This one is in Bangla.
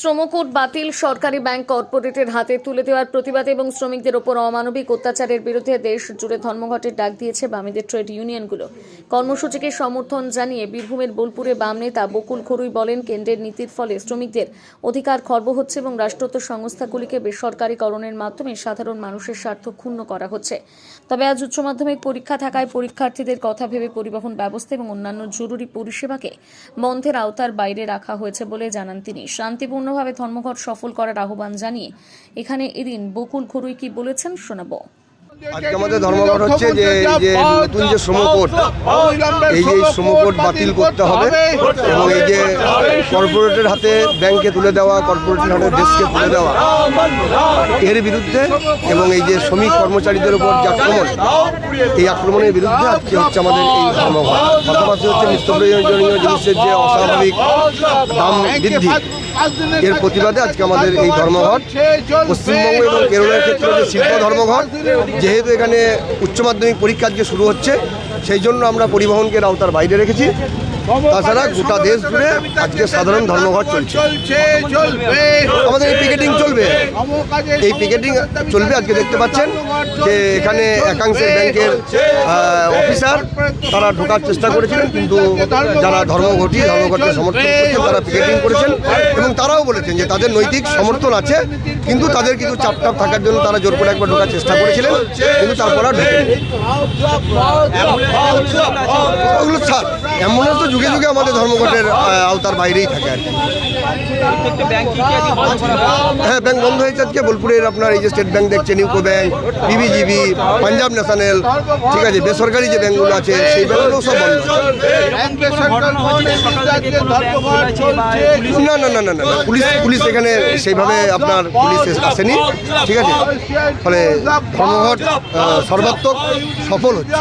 শ্রমকোট বাতিল সরকারি ব্যাংক কর্পোরেটের হাতে তুলে দেওয়ার প্রতিবাদে এবং শ্রমিকদের ওপর অমানবিক অত্যাচারের বিরুদ্ধে দেশ জুড়ে ধর্মঘটের ডাক দিয়েছে বামেদের ট্রেড ইউনিয়নগুলো। কর্মসূচিকে সমর্থন জানিয়ে বীরভূমের বোলপুরে বাম নেতা বকুল খরুই বলেন, কেন্দ্রের নীতির ফলে শ্রমিকদের অধিকার খর্ব হচ্ছে এবং রাষ্ট্রত সংস্থাগুলিকে বেসরকারীকরণের মাধ্যমে সাধারণ মানুষের স্বার্থ ক্ষুণ্ণ করা হচ্ছে। তবে আজ উচ্চ মাধ্যমিক পরীক্ষা থাকায় পরীক্ষার্থীদের কথা ভেবে পরিবহন ব্যবস্থা এবং অন্যান্য জরুরি পরিষেবাকে বন্ধের আওতার বাইরে রাখা হয়েছে বলে জানান তিনি। শান্তিপূর্ণভাবে ধর্মঘট সফল করার আহ্বান জানিয়ে এখানে এদিন বকুল খরুই কি বলেছেন শোনাবো। আজকে আমাদের ধর্মঘট হচ্ছে যে এই যে নতুন যে শ্রম শ্রমকোট এই যে শ্রম শ্রমকোট বাতিল করতে হবে। এবং এই যে কর্পোরেটের হাতে ব্যাংকে তুলে দেওয়া কর্পোরেটের হাতে দেশকে তুলে দেওয়া এর বিরুদ্ধে এবং এই যে শ্রমিক কর্মচারীদের উপর যে আক্রমণ এই আক্রমণের বিরুদ্ধে আজকে হচ্ছে আমাদের এই ধর্মঘট। পাশাপাশি হচ্ছে নিত্য প্রয়োজনীয় জিনিসের যে অস্বাভাবিক দাম বৃদ্ধি এর প্রতিবাদে আজকে আমাদের এই ধর্মঘট পশ্চিমবঙ্গ এবং কেরলের ক্ষেত্রে যে শিল্প ধর্মঘট যেহেতু এখানে উচ্চ মাধ্যমিক পরীক্ষা আজকে শুরু হচ্ছে সেই জন্য আমরা পরিবহনকে রাউতার আওতার বাইরে রেখেছি। তাছাড়া গোটা দেশ জুড়ে আজকে সাধারণ ধর্মঘট চলছে। আমাদের এই আমাদের এই পিকেটিং চলবে, আজকে দেখতে পাচ্ছেন, যে এখানে একাংশের ব্যাংকের অফিসার তারা ঢোকার চেষ্টা করেছিলেন, কিন্তু যারা ধর্মঘটি, ধর্মঘটকে সমর্থন করছেন, তারা পিকেটিং করেছেন, এবং তারাও বলেছেন যে তাদের নৈতিক সমর্থন আছে, কিন্তু তাদের কিছু চাপটাপ থাকার জন্য তারা জোর করে একবার ঢোকার চেষ্টা করেছিলেন, কিন্তু তারপর আর ওগুলো ছাড় তো যুগে যুগে আমাদের ধর্মঘটের আওতার বাইরেই থাকে আর কি। হ্যাঁ ব্যাংক বন্ধ হয়েছে আজকে বোলপুরের আপনার এই যে স্টেট ব্যাংক দেখছেন ইউকো ব্যাংক বিবিজিবি পাঞ্জাব ন্যাশনাল ঠিক আছে বেসরকারি যে ব্যাংকগুলো আছে সেই ব্যাংকগুলো সব না না না না না, পুলিশ পুলিশ এখানে সেইভাবে আপনার পুলিশ আসেনি ঠিক আছে ফলে ধর্মঘট সর্বাত্মক সফল হচ্ছে